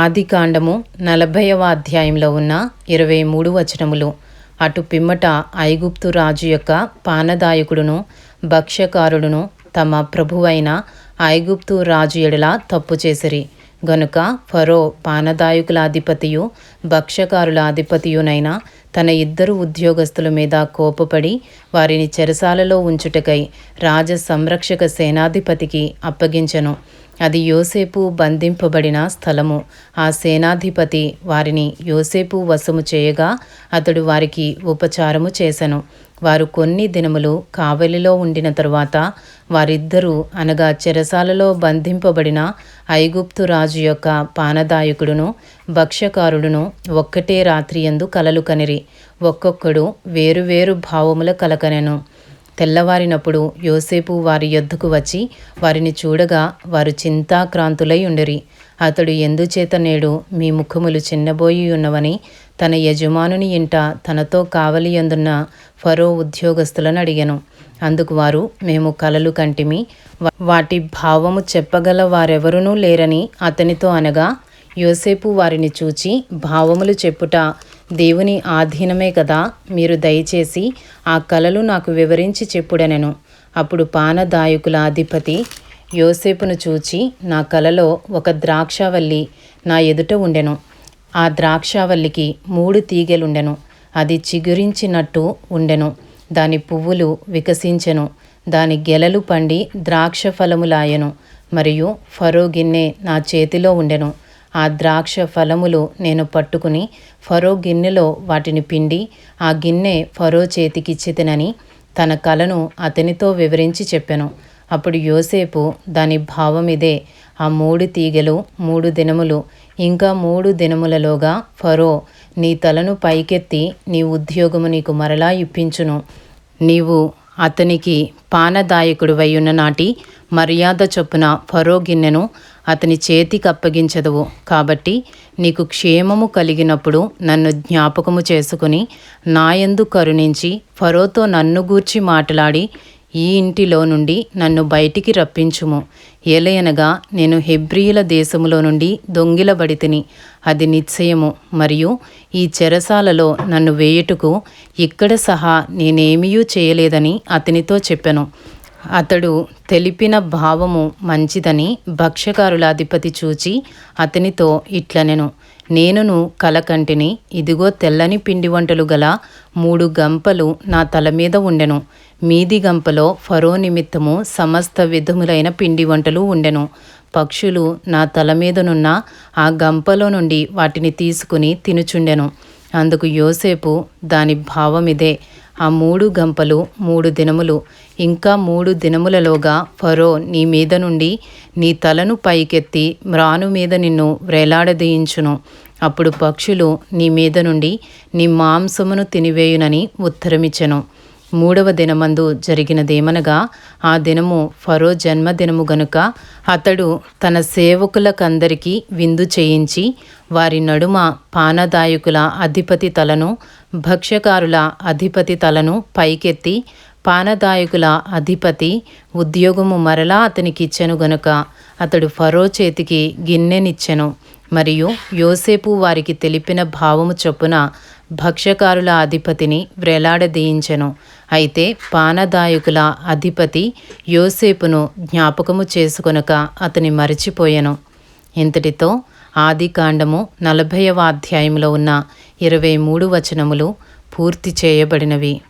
ఆది కాండము నలభైవ అధ్యాయంలో ఉన్న ఇరవై మూడు వచనములు. అటు పిమ్మట ఐగుప్తు రాజు యొక్క పానదాయకుడును భక్ష్యకారుడును తమ ప్రభువైన ఐగుప్తు రాజు ఎడల తప్పు చేసిరి. గనుక ఫరో పానదాయకుల అధిపతియు భక్ష్యకారుల అధిపతియునైన తన ఇద్దరు ఉద్యోగస్తుల మీద కోపపడి వారిని చెరసాలలో ఉంచుటకై రాజ సంరక్షక సేనాధిపతికి అప్పగించెను. అది యోసేపు బంధింపబడిన స్థలము. ఆ సేనాధిపతి వారిని యోసేపు వశము చేయగా అతడు వారికి ఉపచారము చేశను వారు కొన్ని దినములు కావలిలో ఉండిన తరువాత వారిద్దరూ అనగా చెరసాలలో బంధింపబడిన ఐగుప్తు రాజు యొక్క పానదాయకుడును భక్ష్యకారుడును ఒక్కటే రాత్రి ఎందు కలలు కనిరి. ఒక్కొక్కడు వేరువేరు భావముల కలకనెను. తెల్లవారినప్పుడు యోసేపు వారి యొద్దకు వచ్చి వారిని చూడగా వారు చింతాక్రాంతులై ఉండరి. అతడు ఎందుచేత నేడు మీ ముఖములు చిన్నబోయి ఉన్నవని తన యజమానుని ఇంట తనతో కావలి అందున్న ఫరో ఉద్యోగస్తులను అడిగాను. అందుకు వారు మేము కలలు కంటిమి వాటి భావము చెప్పగల వారెవరునూ లేరని అతనితో అనగా యోసేపు వారిని చూచి భావములు చెప్పుట దేవుని ఆధీనమే కదా మీరు దయచేసి ఆ కలలు నాకు వివరించి చెప్పుడనెను. అప్పుడు పానదాయకుల అధిపతి యోసేపును చూచి నా కలలో ఒక ద్రాక్షావల్లి నా ఎదుట ఉండెను. ఆ ద్రాక్షావల్లికి మూడు తీగెలుండెను. అది చిగురించినట్టు ఉండెను. దాని పువ్వులు వికసించెను. దాని గెలలు పండి ద్రాక్ష ఫలములాయెను మరియు ఫరో గిన్నె నా చేతిలో ఉండెను. ఆ ద్రాక్ష ఫలములు నేను పట్టుకుని ఫరో గిన్నెలో వాటిని పిండి ఆ గిన్నె ఫరో చేతికిచ్చితినని తన కలను అతనితో వివరించి చెప్పెను. అప్పుడు యోసేపు దాని భావం ఇదే ఆ మూడు తీగలు మూడు దినములు ఇంకా మూడు దినములలోగా ఫరో నీ తలను పైకెత్తి నీ ఉద్యోగము నీకు మరలా ఇప్పించును. నీవు అతనికి పానదాయకుడు ఉన్న నాటి మర్యాద చొప్పున ఫరో గిన్నెను అతని చేతికి అప్పగించదువు. కాబట్టి నీకు క్షేమము కలిగినప్పుడు నన్ను జ్ఞాపకము చేసుకుని నాయందు కరుణించి ఫరోతో నన్ను గూర్చి మాట్లాడి ఈ ఇంటిలో నుండి నన్ను బయటికి రప్పించుము. ఏలయనగా నేను హెబ్రియుల దేశములో నుండి దొంగిలబడి తిని అది నిశ్చయము. మరియు ఈ చెరసాలలో నన్ను వేయుటకు ఇక్కడ సహా నేనేమీయూ చేయలేదని అతనితో చెప్పెను. అతడు తెలిపిన భావము మంచిదని భక్ష్యకారుల అధిపతి చూచి అతనితో ఇట్లనెను. నేనును కలకంటిని ఇదిగో తెల్లని పిండి వంటలు గల మూడు గంపలు నా తల మీద ఉండెను. మీది గంపలో ఫరో నిమిత్తము సమస్త విధములైన పిండి వంటలు ఉండెను. పక్షులు నా తల మీదనున్న ఆ గంపలో నుండి వాటిని తీసుకుని తినుచుండెను. అందుకు యోసేపు దాని భావమిదే. ఆ మూడు గంపలు మూడు దినములు ఇంకా మూడు దినములలోగా ఫరో నీ మీద నుండి నీ తలను పైకెత్తి మ్రాను మీద నిన్ను వ్రేలాడదీయించును అప్పుడు పక్షులు నీ మీద నుండి నీ మాంసమును తినివేయునని ఉత్తరమిచ్చెను. మూడవ దినమందు జరిగినదేమనగా ఆ దినము ఫరో జన్మదినము గనుక అతడు తన సేవకులకందరికీ విందు చేయించి వారి నడుమ పానదాయకుల అధిపతి తలను భక్ష్యకారుల అధిపతి తలను పైకెత్తి పానదాయకుల అధిపతి ఉద్యోగము మరలా అతనికిచ్చెను గనుక అతడు ఫరో చేతికి గిన్నెనిచ్చెను. మరియు యోసేపు వారికి తెలిపిన భావము చొప్పున భక్ష్యకారుల అధిపతిని వ్రేలాడదీయించెను. అయితే పానదాయకుల అధిపతి యోసేపును జ్ఞాపకము చేసుకొనక అతని మరిచిపోయెను. ఇంతటితో ఆది కాండము నలభైవ అధ్యాయంలో ఉన్న ఇరవై మూడు వచనములు పూర్తి చేయబడినవి.